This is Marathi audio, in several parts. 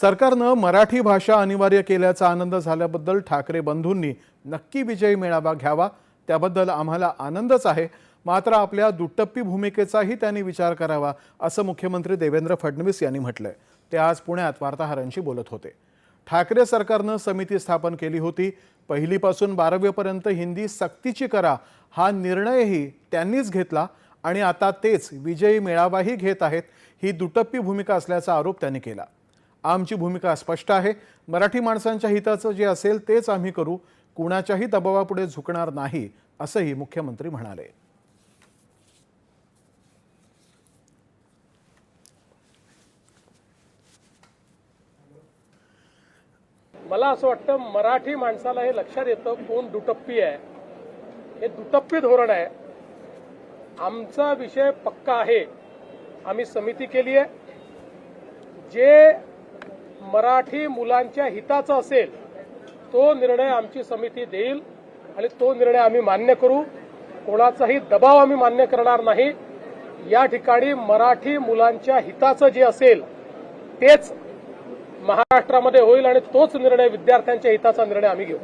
सरकारनं मराठी भाषा अनिवार्य केल्याचा आनंद झाल्याबद्दल ठाकरे बंधूंनी नक्की विजयी मेळावा घ्यावा त्याबद्दल आम्हाला आनंदच आहे. मात्र आपल्या दुटप्पी भूमिकेचाही त्यांनी विचार करावा असं मुख्यमंत्री देवेंद्र फडणवीस यांनी म्हटलंय. ते आज पुण्यात वार्ताहरांशी बोलत होते. ठाकरे सरकारनं समिती स्थापन केली होती. पहिलीपासून बारावीपर्यंत हिंदी सक्तीची करा हा निर्णयही त्यांनीच घेतला आणि आता तेच विजयी मेळावाही घेत आहेत ही दुटप्पी भूमिका असल्याचा आरोप त्यांनी केला. आमची भूमिका स्पष्ट आहे. मराठी माणसांच्या हिताचं जे असेल तेच आम्ही करू. कुणाच्याही दबावापुढे झुकणार नाही असंही मुख्यमंत्री म्हणाले. मला असं वाटतं मराठी माणसाला हे लक्षात येतं कोण दुटप्पी आहे. हे दुटप्पी धोरण आहे. आमचा विषय पक्का आहे. आम्ही समिती केली आहे. जे मराठी मुलांच्या हिताचा असेल तो निर्णय आमची समिती देईल आणि तो निर्णय आम्ही मान्य करू. कोणाचाही दबाव आम्ही मान्य करणार नाही. या ठिकाणी मराठी मुलांच्या हिताचं जे असेल तेच महाराष्ट्रामध्ये होईल आणि तोच निर्णय विद्यार्थ्यांच्या हिताचा निर्णय आम्ही घेऊ.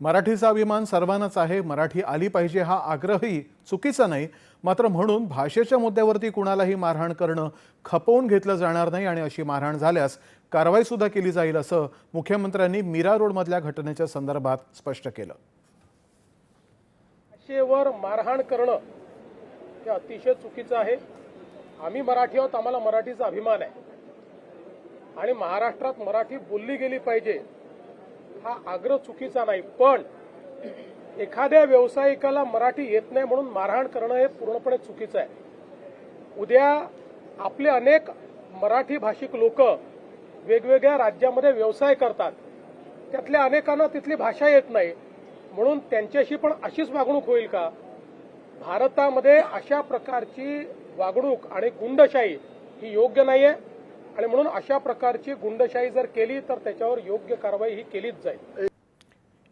मराठीचा अभिमान सर्वांनाच आहे. मराठी आली पाहिजे हा आग्रहही चुकीचा नाही. मात्र म्हणून भाषेच्या मुद्द्यावरती कुणालाही मारहाण करणं खपवून घेतलं जाणार नाही आणि अशी मारहाण झाल्यास कारवाई सुद्धा केली जाईल असं मुख्यमंत्र्यांनी मीरा रोडमधल्या घटनेच्या संदर्भात स्पष्ट केलं. भाषेवर मारहाण करणं हे अतिशय चुकीचं आहे. आम्ही मराठी आहोत आम्हाला मराठीचा अभिमान आहे. आणि महाराष्ट्रात मराठी बोलली गेली पाहिजे. हा आग्रह चुकीचा नाही पण एखाद्या व्यावसायिकाला मराठी येत नाही म्हणून मारहाण करणं हे पूर्णपणे चुकीचं आहे. उद्या आपले अनेक मराठी भाषिक लोक वेगवेगळ्या राज्यामध्ये व्यवसाय करतात. त्यातल्या अनेकांना तिथली भाषा येत नाही. म्हणून त्यांच्याशी पण अशीच वागणूक होईल का? भारतामध्ये अशा प्रकारची वागणूक आणि गुंडशाही ही योग्य नाहीये. आणि म्हणून अशा प्रकारची गुंडशाही जर केली तर त्याच्यावर योग्य कारवाई ही केलीच जाईल.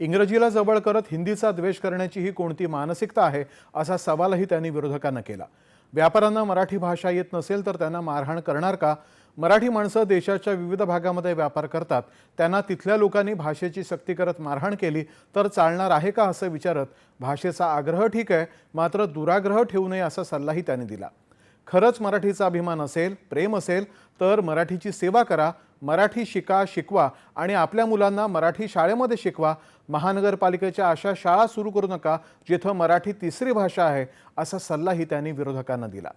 इंग्रजीला जवळ करत हिंदीचा द्वेष करण्याची ही कोणती मानसिकता आहे असा सवालही त्यांनी विरोधकांना केला. व्यापाऱ्यांना मराठी भाषा येत नसेल तर त्यांना मारहाण करणार का? मराठी माणसं देशाच्या विविध भागामध्ये व्यापार करतात. त्यांना तिथल्या लोकांनी भाषेची सक्ती करत मारहाण केली तर चालणार आहे का असं विचारत भाषेचा आग्रह ठीक आहे मात्र दुराग्रह ठेवू नये असा सल्लाही त्यांनी दिला. खरंच मराठीचा अभिमान असेल प्रेम असेल तर मराठीची सेवा करा. मराठी शिका शिकवा. आणि आपल्या मुलांना मराठी शाळेमध्ये शिकवा. महानगरपालिकेच्या अशा शाळा सुरू करू नका जिथं मराठी तिसरी भाषा आहे असा सल्लाही त्यांनी विरोधकांना दिला.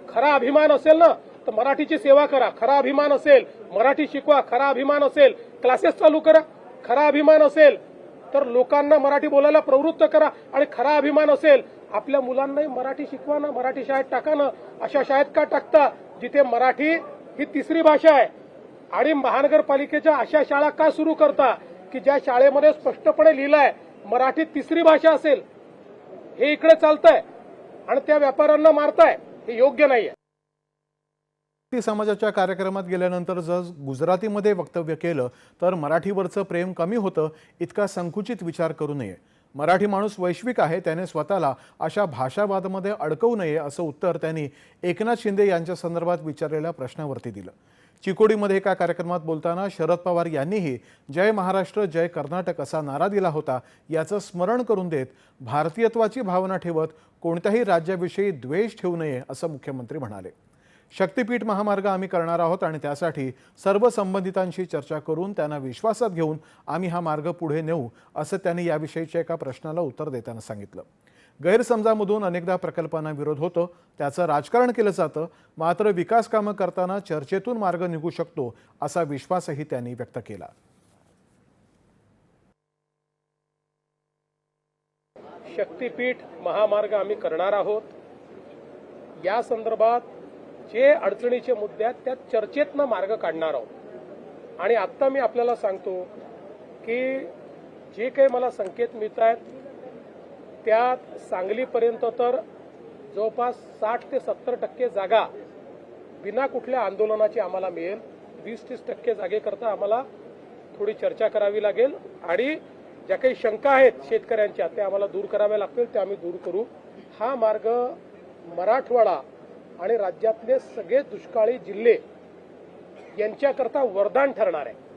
खरा अभिमान असेल ना तर मराठीची सेवा करा. खरा अभिमान असेल मराठी शिकवा. खरा अभिमान असेल क्लासेस चालू करा. खरा अभिमान असेल तर लोकांना मराठी बोलायला प्रवृत्त करा आणि खरा अभिमान असेल आपल्या मुलांनाही मराठी शिकवा ना मराठी शाळेत टाका ना अशा शाळेत का टाकता जिथे मराठी ही तिसरी भाषा आहे. आणि महानगरपालिकेच्या अशा शाळा का सुरू करता की ज्या शाळेमध्ये स्पष्टपणे लिहिलंय मराठी तिसरी भाषा असेल हे इकडे चालतंय आणि त्या व्यापाऱ्यांना मारताय हे योग्य नाहीये. मराठी समाजाच्या कार्यक्रमात गेल्यानंतर जर गुजरातीमध्ये वक्तव्य केलं तर मराठीवरचं प्रेम कमी होतं इतका संकुचित विचार करू नये. मराठी माणूस वैश्विक आहे त्याने स्वतःला अशा भाषावादामध्ये अडकवू नये असं उत्तर त्यांनी एकनाथ शिंदे यांच्या संदर्भात विचारलेल्या प्रश्नावरती दिलं. चिकोडीमध्ये एका कार्यक्रमात बोलताना शरद पवार यांनीही जय महाराष्ट्र जय कर्नाटक असा नारा दिला होता याचं स्मरण करून देत भारतीयत्वाची भावना ठेवत कोणत्याही राज्याविषयी द्वेष ठेवू नये असं मुख्यमंत्री म्हणाले. शक्तीपीठ महामार्ग आम्ही करणार आहोत आणि त्यासाठी सर्व संबंधितांशी चर्चा करून त्यांना विश्वासात घेऊन आम्ही हा मार्ग पुढे नेऊ असं त्यांनी याविषयीच्या एका प्रश्नाला उत्तर देताना सांगितलं. गैरसमजामधून अनेकदा प्रकल्पांना विरोध होतो त्याचं राजकारण केलं जातं मात्र विकास कामं करताना चर्चेतून मार्ग निघू शकतो असा विश्वासही त्यांनी व्यक्त केला. शक्तीपीठ महामार्ग आम्ही करणार आहोत. या संदर्भात जे अडचणीचे मुद्दे आहेत त्या चर्चेतनं मार्ग काढणार आहोत. आणि आत्ता मी आपल्याला सांगतो की जे काही मला संकेत मिळत आहेत त्यात सांगलीपर्यंत तर जवळपास साठ ते सत्तर टक्के जागा बिना कुठल्या आंदोलनाची आम्हाला मिळेल. वीस तीस टक्के जागेकरता आम्हाला थोडी चर्चा करावी लागेल. आणि ज्या काही शंका आहेत शेतकऱ्यांच्या त्या आम्हाला दूर कराव्या लागतील त्या आम्ही दूर करू. हा मार्ग मराठवाडा आणि राज्यातले सगळे दुष्काळी जिल्हे यांच्याकरता वरदान ठरणार आहे.